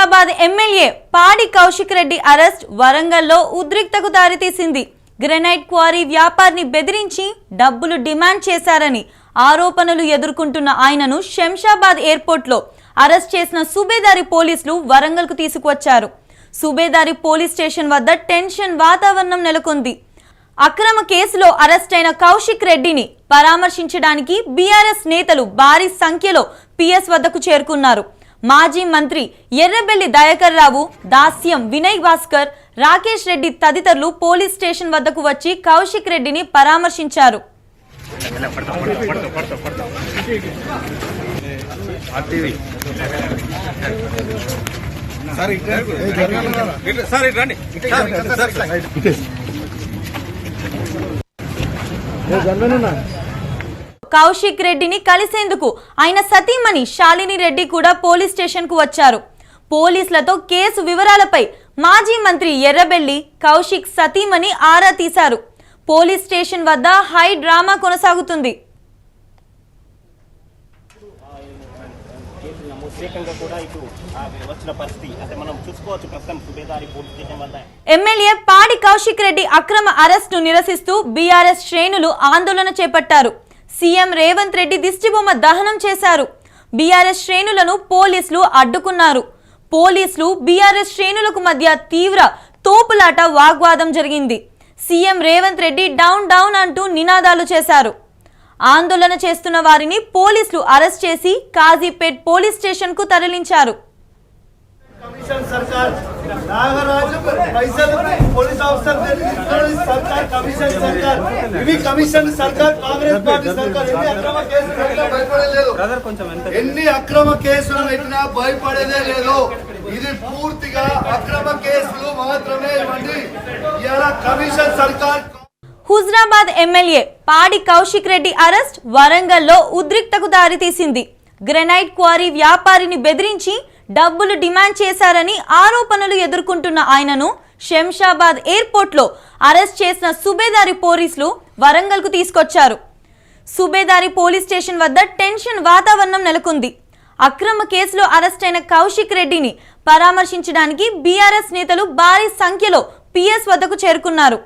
Huzurabad MLA Padi Kaushik Reddy arrest వరంగల్లో ఉద్రిక్తకు దారితీసింది. Granite quarry వ్యాపారిని బెదిరించి డబ్బులు డిమాండ్ చేశారని ఆరోపణలు ఎదుర్కొంటున్న ఆయనను శంషాబాద్ ఎయిర్పోర్ట్లో అరెస్ట్ చేసిన సుబేదారి పోలీసులు వరంగల్కు తీసుకువచ్చారు. సుబేదారి పోలీస్ స్టేషన్ వద్ద టెన్షన్ వాతావరణం నెలకొంది. అక్రమ కేసులో అరెస్ట్ అయిన కౌశిక్ రెడ్డిని పరామర్శించడానికి బీఆర్ఎస్ నేతలు భారీ సంఖ్యలో పిఎస్ వద్దకు చేరుకున్నారు. మాజీ మంత్రి ఎర్రబెల్లి దయాకర్ రావు దాస్యం వినయ్ భాస్కర్ రాకేష్ రెడ్డి తదితరులు పోలీస్ స్టేషన్ వద్దకు వచ్చి కౌశిక్ రెడ్డిని పరామర్శించారు. సార్ రండి. సార్, సార్, కౌశిక్ రెడ్డిని కలిసేందుకు ఆయన సతీమణి శాలిని రెడ్డి కూడా పోలీస్ స్టేషన్కు వచ్చారు. పోలీసులతో కేసు వివరాలపై మాజీ మంత్రి ఎర్రబెల్లి కౌశిక్ సతీమణి ఆరా తీశారు. పోలీస్ స్టేషన్ వద్ద హై డ్రామా కొనసాగుతుంది. ఎమ్మెల్యే పాడి కౌశిక్ రెడ్డి అక్రమ అరెస్టు నిరసిస్తూ బీఆర్ఎస్ శ్రేణులు ఆందోళన చేపట్టారు. సీఎం రేవంత్ రెడ్డి దిష్టిబొమ్మ దహనం చేశారు. బీఆర్ఎస్ శ్రేణులను పోలీసులు అడ్డుకున్నారు. పోలీసులు బీఆర్ఎస్ శ్రేణులకు మధ్య తీవ్ర తోపులాట వాగ్వాదం జరిగింది. CM Revanth Reddy down down అంటూ నినాదాలు చేశారు. ఆందోళన చేస్తున్న వారిని పోలీసులు అరెస్ట్ చేసి కాజీపేట్ పోలీస్ స్టేషన్కు తరలించారు. కమిషన్ సర్కార్ నాగరాజు పైసలు పోలీస్ ఆఫీసర్ కమిషన్ సర్కార్ ఇవి కమిషన్ సర్కార్ కాంగ్రెస్ పార్టీ సర్కార్. ఎన్ని అక్రమ కేసులు పెట్టినా భయపడలేదు. ఎన్ని అక్రమ కేసులు పెట్టినా భయపడేదే లేదు. ఇది పూర్తిగా అక్రమ కేసులు మాత్రమే ఇవ్వండి. ఇలా కమిషన్ సర్కార్ హుజరాబాద్ ఎమ్మెల్యే పాడి కౌశిక్ రెడ్డి అరెస్ట్ వరంగల్లో ఉద్రిక్తకు దారితీసింది. గ్రెనైట్ క్వారీ వ్యాపారిని బెదిరించి డబ్బులు డిమాండ్ చేశారని ఆరోపణలు ఎదుర్కొంటున్న ఆయనను శంషాబాద్ ఎయిర్పోర్ట్లో అరెస్ట్ చేసిన సుబేదారి పోలీసులు వరంగల్కు తీసుకొచ్చారు. సుబేదారి పోలీస్ స్టేషన్ వద్ద టెన్షన్ వాతావరణం నెలకొంది. అక్రమ కేసులో అరెస్ట్ అయిన కౌశిక్ రెడ్డిని పరామర్శించడానికి బీఆర్ఎస్ నేతలు భారీ సంఖ్యలో పిఎస్ వద్దకు చేరుకున్నారు.